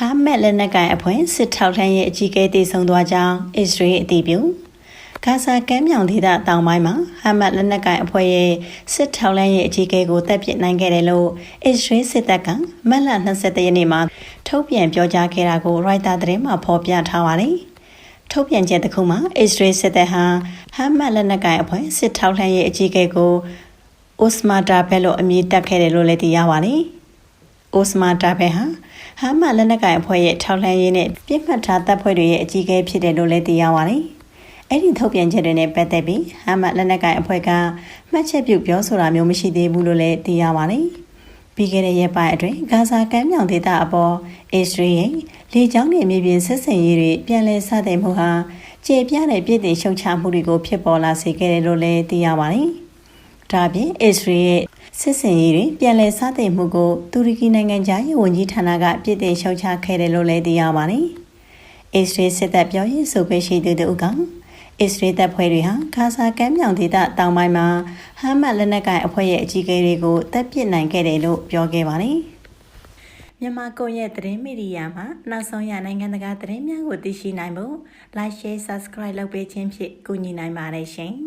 ဟာမက်လက်နက်ကိုင်အဖွဲ့စစ်ထောက်လှမ်းရေးအကြီးအကဲတည်ဆုံသွားကြောင်းအစ္စရေးအတည်ပြုဂါဇာကမ်းမြောင်ဒေသတောင်ပိုင်းမှာဟာမတ်လက်နက်ကိုင်အဖွဲ့ရဲ့စစ်ထောက်လှမ်းရေးအကြီးအကဲကိုတပ်ပစ်နိုင်ခဲ့တယ်လို့အစ္စရေးစစ်တပ်ကမက်လ22ရက်နေ့မှာထုတ်ပြန်ပြောကြားခဲ့တာကို Reuters သတင်းမှာဖော်ပြထားပါတယ်။ထုတ်ပြန်ချက်တစ်ခုမှာအစ္စရေးစစ်တပ်ဟာဟာမတ်လက်နက်ကိုင်အဖွဲ့စစ်ထောက်လှမ်းရေးအကြီးအကဲကိုအိုစမာတာဘဲလို့အမည်တပ်ခဲ့တယ်လို့လည်းသိရပါတယ်။ အိုစမာတာဘဲဟာဟာမလက်နက်ကိုင်အဖွဲ့ရဲ့ထောက်လှမ်းရေးနဲ့ပြစ်မှတ်ထားတပ်ဖွဲ့တွေရဲ့အကြီးအကဲဖြစ်တယ်လို့လည်းသိရပါတယ်။အဲ့ဒီထုတ်ပြန်ချက်တွေနဲ့ပတ်သက်ပြီးဟာမလက်နက်ကိုင်အဖွဲ့ကမှတ်ချက်ပြုပြောဆိုတာမျိုးမရှိသေးဘူးလို့လည်းသိရပါတယ်။ပြီးခဲ့တဲ့ရက်ပိုင်းအတွင်းဂါဇာကမ်းမြောင်ဒေသအပေါ်အစ္စရေးရဲ့လေကြောင်းနဲ့မြေပြင်ဆက်ဆံရေးတွေပြန်လည်စတင်မှုဟာကျေပြတဲ့ပြည်တည်ရှုံချမှုတွေကိုဖြစ်ပေါ်လာစေခဲ့တယ်လို့လည်းသိရပါတယ်။ ဒါပြင်အစ္စရေးရဲ့စစ်စင်ရေးတွေပြန်လည်စတင်မှုကိုတူရကီနိုင်ငံသားရေးဝန်ကြီးဌာနကပြစ်တင်ရှုတ်ချခဲ့တယ်လို့လည်းသိရပါတယ်။အစ္စရေးစစ်တပ်ပြောရေးဆိုခွင့်ရှိသူတို့ကအစ္စရေးတပ်ဖွဲ့တွေဟာဂါဇာကမ်းမြောင်ဒေသတောင်ပိုင်းမှာဟာမတ်လက်နက်ကိုင်အဖွဲ့ရဲ့အကြီးအကဲတွေကိုတပ်ပစ်နိုင်ခဲ့တယ်လို့ပြောခဲ့ပါတယ်။မြန်မာကွန်ရက်သတင်းမီဒီယာမှာနောက်ဆုံးရနိုင်ငံတကာသတင်းများကိုသိရှိနိုင်ဖို့ Like Share Subscribe လုပ်ပေးခြင်းဖြင့်ကူညီနိုင်ပါတယ်ရှင်။